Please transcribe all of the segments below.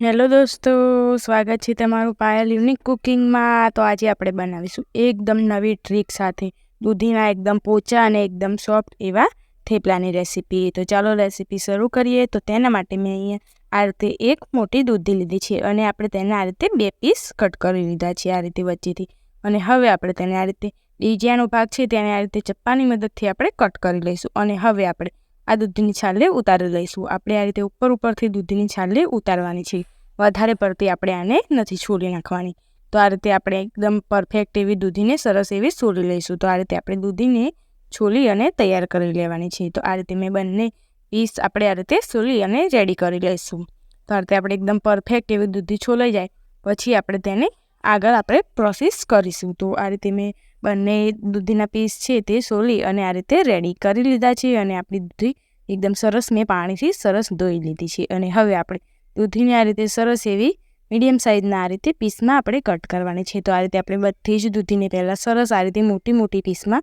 Hello દોસ્તો, સ્વાગત છે તમારું પાયલ યુનિક કુકિંગમાં. તો આજે આપણે બનાવીશું એકદમ નવી ટ્રીક સાથે. દૂધીના એકદમ પોચા અને એકદમ સોફ્ટ એવા થેપલાની રેસીપી. તો ચાલો રેસીપી શરૂ કરીએ. તો તેના માટે મેં અહીંયા આ રીતે એક મોટી દૂધી લીધી છે અને આપણે તેને આ રીતે બે પીસ કટ કરી લીધા છે આ રીતે વચ્ચેથી. અને હવે આપણે તેને આ રીતે ડીજિયાનો ભાગ છે તેને આ રીતે ચપ્પાની મદદથી આપણે કટ કરી લઈશું. અને હવે આપણે આ દૂધની છાલને ઉતારી લઈશું. આપણે આ રીતે ઉપર ઉપરથી દૂધની છાલને ઉતારવાની છે. વધારે પડતી આપણે આને નથી છોલી નાખવાની. તો આ રીતે આપણે એકદમ પરફેક્ટ એવી દૂધીને સરસ એવી છોલી લઈશું. તો આ રીતે આપણે દૂધીને છોલી અને તૈયાર કરી લેવાની છે. તો આ રીતે મેં બંને પીસ આપણે આ રીતે છોલી અને રેડી કરી લઈશું. તો આ રીતે આપણે એકદમ પરફેક્ટ એવી દૂધી છોલાઈ જાય. પછી આપણે તેને આગળ આપણે પ્રોસેસ કરીશું. તો આ રીતે મેં બંને દૂધીના પીસ છે તે સોલી અને આ રીતે રેડી કરી લીધા છે અને આપણી દૂધી એકદમ સરસ મેં પાણીથી સરસ ધોઈ લીધી છે. અને હવે આપણે દૂધીને આ રીતે સરસ એવી મીડિયમ સાઇઝના આ રીતે પીસમાં આપણે કટ કરવાની છે. તો આ રીતે આપણે બધી જ દૂધીને પહેલાં સરસ આ રીતે મોટી મોટી પીસમાં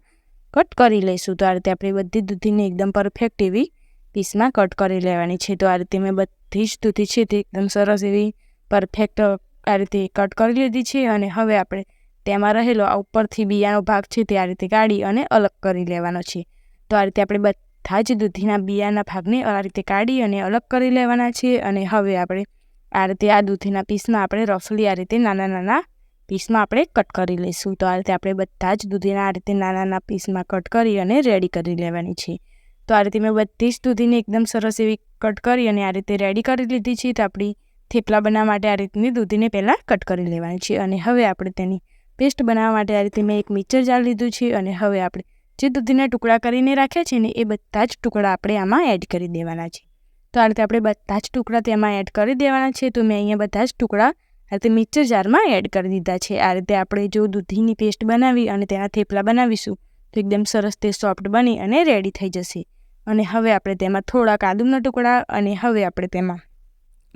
કટ કરી લઈશું. તો આ રીતે આપણે બધી દૂધીને એકદમ પરફેક્ટ એવી પીસમાં કટ કરી લેવાની છે. તો આ રીતે મેં બધી જ દૂધી છે તે એકદમ સરસ એવી પરફેક્ટ આ રીતે કટ કરી લીધી છે. અને હવે આપણે તેમાં રહેલો આ ઉપરથી બિયાનો ભાગ છે તે આ રીતે કાઢી અને અલગ કરી લેવાનો છે. તો આ રીતે આપણે બધા જ દૂધીના બિયાના ભાગને આ રીતે કાઢી અને અલગ કરી લેવાના છે અને હવે આપણે આ રીતે આ દૂધીના પીસમાં આપણે રફલી આ રીતે નાના નાના પીસમાં આપણે કટ કરી લઈશું. તો આ રીતે આપણે બધા જ દૂધીના આ રીતે નાના નાના પીસમાં કટ કરી અને રેડી કરી લેવાની છે. તો આ રીતે મેં બધી જ દૂધીને એકદમ સરસ એવી કટ કરી અને આ રીતે રેડી કરી લીધી છે. તો આપણી થેપલા બનાવવા માટે આ રીતની દૂધીને પહેલાં કટ કરી લેવાની છે. અને હવે આપણે તેની પેસ્ટ બનાવવા માટે આ રીતે મેં એક મિક્સર જાર લીધું છે. અને હવે આપણે જે દૂધીના ટુકડા કરીને રાખ્યા છે ને એ બધા જ ટુકડા આપણે આમાં એડ કરી દેવાના છે. તો આ રીતે આપણે બધા જ ટુકડા તેમાં એડ કરી દેવાના છે. તો મેં અહીંયા બધા જ ટુકડા આ રીતે મિક્સર જારમાં એડ કરી દીધા છે. આ રીતે આપણે જો દૂધીની પેસ્ટ બનાવી અને તેના થેપલા બનાવીશું, તો એકદમ સરસ તે સોફ્ટ બની અને રેડી થઈ જશે. અને હવે આપણે તેમાં થોડા કાદુના ટુકડા અને હવે આપણે તેમાં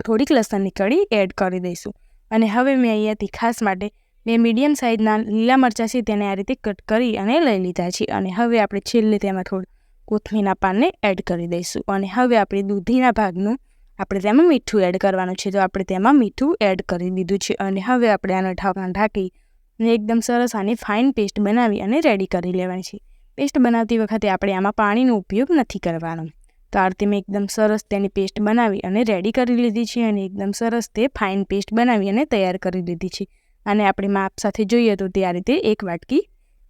થોડીક લસણની કળી એડ કરી દઈશું. અને હવે મેં અહીંયા તીખાસ માટે બે મીડિયમ સાઇઝના લીલા મરચાં છે તેને આ રીતે કટ કરી અને લઈ લીધા છે. અને હવે આપણે છેલ્લે તેમાં થોડું કોથમીના પાનને એડ કરી દઈશું. અને હવે આપણે દૂધીના ભાગનું આપણે તેમાં મીઠું એડ કરવાનું છે. તો આપણે તેમાં મીઠું એડ કરી દીધું છે. અને હવે આપણે આને ઢાંકણ ઢાંકી અને એકદમ સરસ આની ફાઇન પેસ્ટ બનાવી અને રેડી કરી લેવાની છે. પેસ્ટ બનાવતી વખતે આપણે આમાં પાણીનો ઉપયોગ નથી કરવાનો. તો આ રીતે મેં એકદમ સરસ તેની પેસ્ટ બનાવી અને રેડી કરી લીધી છે. અને એકદમ સરસ તે ફાઇન પેસ્ટ બનાવી અને તૈયાર કરી લીધી છે. અને આપણે માપ સાથે જોઈએ તો તે આ રીતે એક વાટકી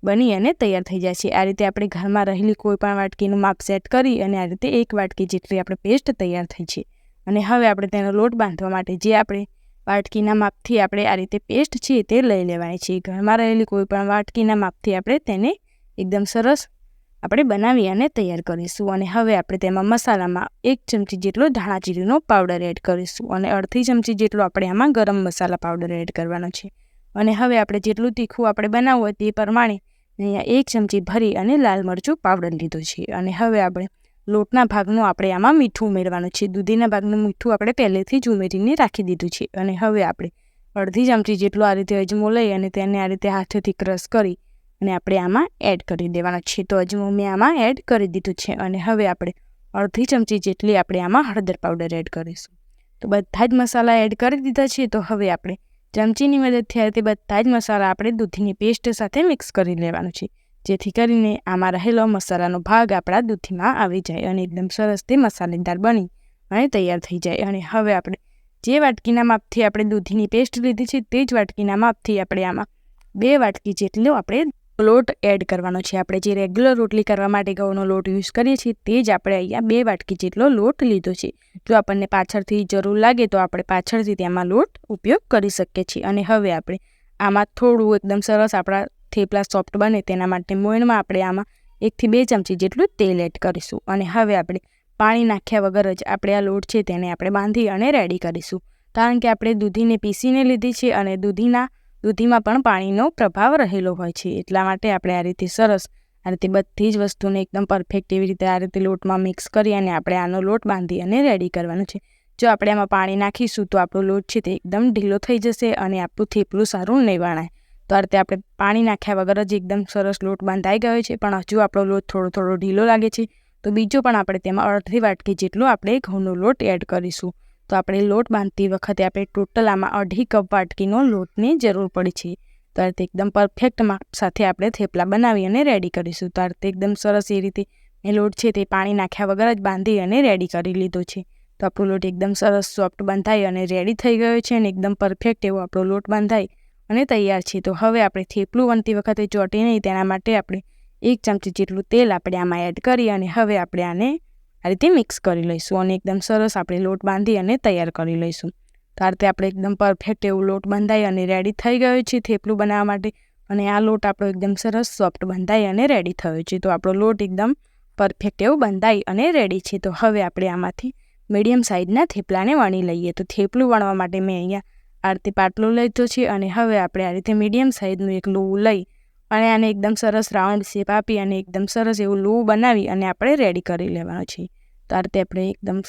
બની અને તૈયાર થઈ જાય છે. આ રીતે આપણે ઘરમાં રહેલી કોઈ પણ વાટકીનું માપ સેટ કરી અને આ રીતે એક વાટકી જેટલી આપણે પેસ્ટ તૈયાર થઈ છે. અને હવે આપણે તેનો લોટ બાંધવા માટે જે આપણે વાટકીના માપથી આપણે આ રીતે પેસ્ટ છે તે લઈ લેવાની છે. ઘરમાં રહેલી કોઈ પણ વાટકીના માપથી આપણે તેને એકદમ સરસ આપણે બનાવી અને તૈયાર કરીશું અને હવે આપણે તેમાં મસાલામાં એક ચમચી જેટલો ધાણા જીરીનો પાવડર એડ કરીશું અને અડધી ચમચી જેટલો આપણે આમાં ગરમ મસાલા પાવડર એડ કરવાનો છે. અને હવે આપણે જેટલું તીખું આપણે બનાવવું હોય તે પ્રમાણે અહીંયા એક ચમચી ભરી અને લાલ મરચું પાવડર લીધું છે. અને હવે આપણે લોટના ભાગનું આપણે આમાં મીઠું ઉમેરવાનું છે. દૂધીના ભાગનું મીઠું આપણે પહેલેથી જ ઉમેરીને રાખી દીધું છે. અને હવે આપણે અડધી ચમચી જેટલું આ રીતે અજમો લઈ અને તેને આ રીતે હાથેથી ક્રશ કરી અને આપણે આમાં એડ કરી દેવાના છે તો અજમો મેં આમાં એડ કરી દીધું છે અને હવે આપણે અડધી ચમચી જેટલી આપણે આમાં હળદર પાવડર એડ કરીશું. તો બધા જ મસાલા એડ કરી દીધા છે. તો હવે આપણે ચમચીની મદદથી આ બધા જ મસાલા આપણે દૂધીની પેસ્ટ સાથે મિક્સ કરી લેવાનું છે. જેથી કરીને આમાં રહેલો મસાલાનો ભાગ આપણા દૂધીમાં આવી જાય અને એકદમ સરસ તે મસાલેદાર બની અને તૈયાર થઈ જાય. અને હવે આપણે જે વાટકીના માપથી આપણે દૂધીની પેસ્ટ લીધી છે તે જ વાટકીના માપથી આપણે આમાં બે વાટકી જેટલો આપણે લોટ એડ કરવાનો છે. આપણે જે રેગ્યુલર રોટલી કરવા માટે ઘઉંનો લોટ યુઝ કરીએ છીએ તે જ આપણે અહીંયા બે વાટકી જેટલો લોટ લીધો છે. જો આપણને પાછળથી જરૂર લાગે તો આપણે પાછળથી તેમાં લોટ ઉપયોગ કરી શકીએ છીએ. અને હવે આપણે આમાં થોડું એકદમ સરસ આપણા થેપલા સોફ્ટ બને તેના માટે મોયણમાં આપણે આમાં એકથી બે ચમચી જેટલું તેલ એડ કરીશું. અને હવે આપણે પાણી નાખ્યા વગર જ આપણે આ લોટ છે તેને આપણે બાંધી અને રેડી કરીશું. કારણ કે આપણે દૂધીને પીસીને લીધી છે અને દૂધીના દૂધીમાં પણ પાણીનો પ્રભાવ રહેલો હોય છે. એટલા માટે આપણે આ રીતે સરસ આ રીતે બધી જ વસ્તુને એકદમ પરફેક્ટ એવી રીતે આ રીતે લોટમાં મિક્સ કરી અને આપણે આનો લોટ બાંધી અને રેડી કરવાનો છે. જો આપણે આમાં પાણી નાખીશું તો આપણો લોટ છે તે એકદમ ઢીલો થઈ જશે અને આપણું થેપલું સારું નહીં વણાય તો આ રીતે આપણે પાણી નાખ્યા વગર જ એકદમ સરસ લોટ બાંધાઈ ગયો છે. પણ હજુ આપણો લોટ થોડો થોડો ઢીલો લાગે છે. તો બીજો પણ આપણે તેમાં અડધી વાટકી જેટલો આપણે ઘઉંનો લોટ એડ કરીશું. તો આપણે લોટ બાંધતી વખતે આપણે ટોટલ આમાં અઢી કપ વાટકીનો લોટની જરૂર પડી છે. તો આ એકદમ પરફેક્ટ માપ સાથે આપણે થેપલા બનાવી અને રેડી કરીશું. તો રીતે એકદમ સરસ એ રીતે એ લોટ છે તે પાણી નાખ્યા વગર જ બાંધી અને રેડી કરી લીધો છે. તો આપણો લોટ એકદમ સરસ સોફ્ટ બંધાય અને રેડી થઈ ગયો છે અને એકદમ પરફેક્ટ એવો આપણો લોટ બંધાય અને તૈયાર છે. તો હવે આપણે થેપલું વણતી વખતે ચોટી નહીં, તેના માટે આપણે એક ચમચી જેટલું તેલ આપણે આમાં એડ કરી અને હવે આપણે આને આ રીતે મિક્સ કરી લઈશું અને એકદમ સરસ આપણે લોટ બાંધી અને તૈયાર કરી લઈશું. તો આ રીતે આપણે એકદમ પરફેક્ટ એવું લોટ બંધાઈ અને રેડી થઈ ગયો છે થેપલું બનાવવા માટે. અને આ લોટ આપણો એકદમ સરસ સોફ્ટ બંધાઈ અને રેડી થયો છે. તો આપણો લોટ એકદમ પરફેક્ટ એવું બંધાઈ અને રેડી છે. તો હવે આપણે આમાંથી મીડિયમ સાઇઝના થેપલાને વણી લઈએ. તો થેપલું વણવા માટે મેં અહીંયા આ રીતે પાટલું લીધો છે અને હવે આપણે આ રીતે મીડિયમ સાઇઝનું એક લોવું લઈ અને આને એકદમ સરસ રાઉન્ડ શેપ આપી અને એકદમ સરસ એવું લોવું બનાવી અને આપણે રેડી કરી લેવાનું છે. તો આ રીતે આપણે એકદમ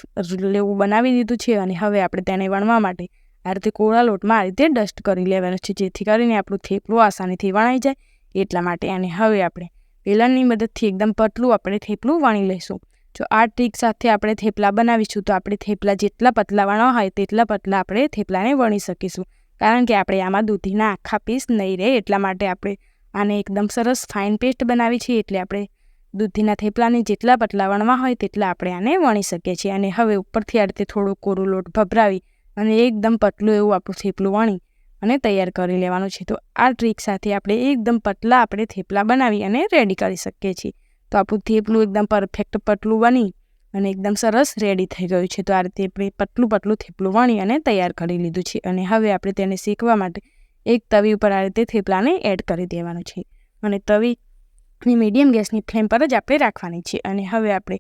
લેવું બનાવી દીધું છે અને હવે આપણે તેને વણવા માટે આ રીતે કોળા લોટમાં આ રીતે ડસ્ટ કરી લેવાનું છે, જેથી કરીને આપણું થેપલું આસાનીથી વણાઈ જાય. એટલા માટે અને હવે આપણે વેલણની મદદથી એકદમ પતલું આપણે થેપલું વણી લઈશું. જો આ ટ્રીક સાથે આપણે થેપલા બનાવીશું, તો આપણે થેપલા જેટલા પતલા વણવા હોય તેટલા પતલા આપણે થેપલાને વણી શકીશું. કારણ કે આપણે આમાં દૂધીના આખા પીસ નહીં રહે, એટલા માટે આપણે આને એકદમ સરસ ફાઇન પેસ્ટ બનાવી છે એટલે આપણે દૂધીના થેપલાને જેટલા પતલા વણવા હોય તેટલા આપણે આને વણી શકીએ છીએ. અને હવે ઉપરથી આ રીતે થોડું કોરું લોટ ભભરાવી અને એકદમ પતલું એવું આપણું થેપલું વણી અને તૈયાર કરી લેવાનું છે. તો આ ટ્રીક સાથે આપણે એકદમ પતલા આપણે થેપલા બનાવી અને રેડી કરી શકીએ છીએ. તો આપણું થેપલું એકદમ પરફેક્ટ પતલું બની અને એકદમ સરસ રેડી થઈ ગયું છે. તો આ રીતે આપણે પતલું પતલું થેપલું વણી અને તૈયાર કરી લીધું છે. અને હવે આપણે તેને શેકવા માટે એક તવી ઉપર આ રીતે થેપલાને એડ કરી દેવાનું છે. અને તવીની મીડિયમ ગેસની ફ્લેમ પર જ આપણે રાખવાની છે. અને હવે આપણે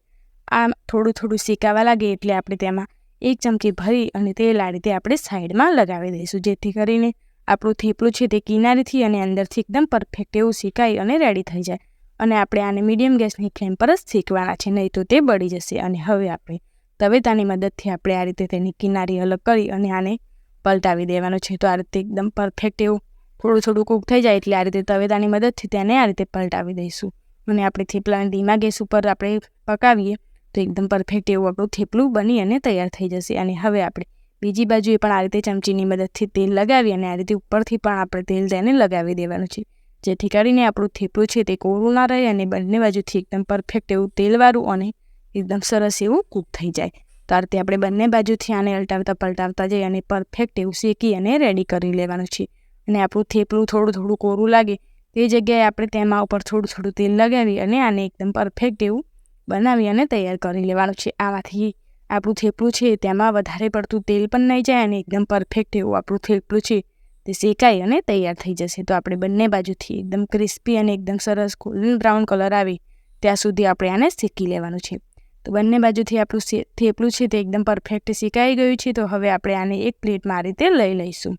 આ થોડું થોડું શેકાવા લાગે એટલે આપણે તેમાં એક ચમચી ભરી અને તેલ આ રીતે આપણે સાઈડમાં લગાવી દઈશું. જેથી કરીને આપણું થેપલું છે તે કિનારીથી અને અંદરથી એકદમ પરફેક્ટ એવું શેકાય અને રેડી થઈ જાય. અને આપણે આને મીડિયમ ગેસની ફ્લેમ પર જ શેકવાના છે, નહીં તો તે બળી જશે. અને હવે આપણે તવેતાની મદદથી આપણે આ રીતે તેની કિનારી અલગ કરી અને આને પલટાવી દેવાનું છે. તો આ રીતે એકદમ પરફેક્ટ એવું થોડું થોડું કૂક થઈ જાય એટલે આ રીતે તવેતાની મદદથી તેને આ રીતે પલટાવી દઈશું. અને આપણે થેપલાને ધીમા ગેસ ઉપર આપણે પકાવીએ તો એકદમ પરફેક્ટ એવું આપણું થેપલું બની અને તૈયાર થઈ જશે. અને હવે આપણે બીજી બાજુએ પણ આ રીતે ચમચીની મદદથી તેલ લગાવી અને આ રીતે ઉપરથી પણ આપણે તેલ તેને લગાવી દેવાનું છે. જેથી કરીને આપણું થેપલું છે તે કોરું ના રહે અને બંને બાજુથી એકદમ પરફેક્ટ એવું તેલવાળું અને એકદમ સરસ એવું કૂક થઈ જાય. તો આ આપણે બંને બાજુથી આને અલટાવતા પલટાવતા જઈ અને પરફેક્ટ એવું શેકી અને રેડી કરી લેવાનું છે. અને આપણું થેપલું થોડું થોડું કોરું લાગે તે જગ્યાએ આપણે તેમાં ઉપર થોડું થોડું તેલ લગાવી અને આને એકદમ પરફેક્ટ એવું બનાવી અને તૈયાર કરી લેવાનું છે. આમાંથી આપણું થેપલું છે તેમાં વધારે પડતું તેલ પણ નહીં જાય અને એકદમ પરફેક્ટ એવું આપણું થેપલું છે તે શેકાઈ અને તૈયાર થઈ જશે. તો આપણે બંને બાજુથી એકદમ ક્રિસ્પી અને એકદમ સરસ ગોલ્ડન બ્રાઉન કલર આવે ત્યાં સુધી આપણે આને શેકી લેવાનું છે. તો બંને બાજુથી આપણું થેપલું છે તે એકદમ પરફેક્ટ શેકાઈ ગયું છે, તો હવે આપણે આને એક પ્લેટમાં આ રીતે લઈ લઈશું.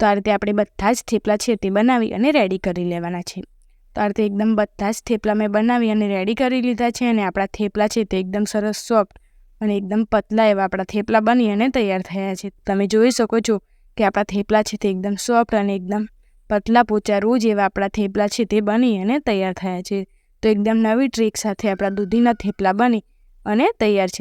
તો આ રીતે આપણે બધા જ થેપલા છે તે બનાવી અને રેડી કરી લેવાના છે. તો આ રીતે એકદમ બધા જ થેપલા મેં બનાવી અને રેડી કરી લીધા છે અને આપણા થેપલા છે તે એકદમ સરસ સોફ્ટ અને એકદમ પતલા એવા આપણા થેપલા બની અને તૈયાર થયા છે. તમે જોઈ શકો છો કે આપણા થેપલા છે તે એકદમ સોફ્ટ અને એકદમ પતલા પોચા રોજ એવા આપણા થેપલા છે તે બની અને તૈયાર થયા છે. તો એકદમ નવી ટ્રીક સાથે આપણા દૂધીના થેપલા બની અને તૈયાર છે.